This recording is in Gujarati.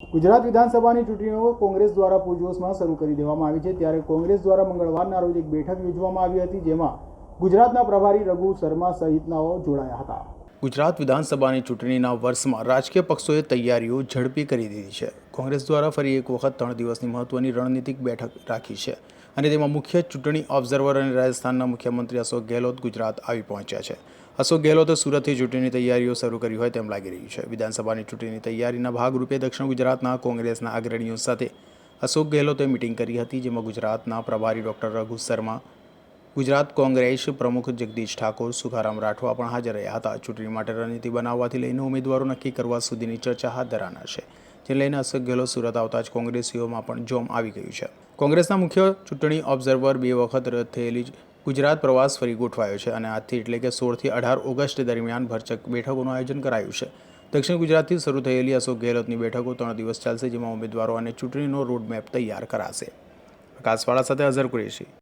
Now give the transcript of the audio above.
ગુજરાત વિધાનસભાની ચૂંટણીઓ કોંગ્રેસ દ્વારા પૂરજોશમાં શરૂ કરી દેવામાં આવી છે. ત્યારે કોંગ્રેસ દ્વારા મંગળવારના રોજ એક બેઠક યોજવામાં આવી હતી, જેમાં ગુજરાતના પ્રભારી રઘુ શર્મા સહિતનાઓ જોડાયા હતા. ગુજરાત વિધાનસભાની ચૂંટણીના વર્ષમાં રાજકીય પક્ષોએ તૈયારીઓ ઝડપી કરી દીધી છે. કોંગ્રેસ દ્વારા ફરી એક વખત ત્રણ દિવસની મહત્વની રણનીતિક બેઠક રાખી છે અને તેમાં મુખ્ય ચૂંટણી ઓબ્ઝર્વર અને રાજસ્થાનના મુખ્યમંત્રી અશોક ગેહલોત ગુજરાત આવી પહોંચ્યા છે. અશોક ગેહલોતે સુરતથી ચૂંટણીની તૈયારીઓ શરૂ કરી હોય તેમ લાગી રહ્યું છે. વિધાનસભાની ચૂંટણીની તૈયારીના ભાગરૂપે દક્ષિણ ગુજરાતના કોંગ્રેસના અગ્રણીઓ સાથે અશોક ગેહલોતે મિટિંગ કરી હતી, જેમાં ગુજરાતના પ્રભારી ડોક્ટર રઘુ શર્મા ગુજરાત કોંગ્રેસ પ્રમુખ જગદીશ ઠાકોર સુખારામ રાઠવા પણ હાજર રહ્યા હતા. ચૂંટણી માટે રણનીતિ બનાવવાથી લઈને ઉમેદવારો નક્કી કરવા સુધીની ચર્ચા હાથ ધરાના છે. જે લઈને અશોક ગેહલોત સુરત આવતા જ કોંગ્રેસીઓમાં પણ જોમ આવી ગયું છે. કોંગ્રેસના મુખ્ય ચૂંટણી ઓબ્ઝર્વર બે વખત રદ થયેલી ગુજરાત પ્રવાસ ફરી ગોઠવાયો છે અને આજથી એટલે કે સોળથી અઢાર ઓગસ્ટ દરમિયાન ભરચક બેઠકોનું આયોજન કરાયું છે. દક્ષિણ ગુજરાતથી શરૂ થયેલી અશોક ગેહલોતની બેઠકો ત્રણ દિવસ ચાલશે, જેમાં ઉમેદવારો અને ચૂંટણીનો રોડમેપ તૈયાર કરાશે. આકાશવાળા સાથે અઝર કુરેશી.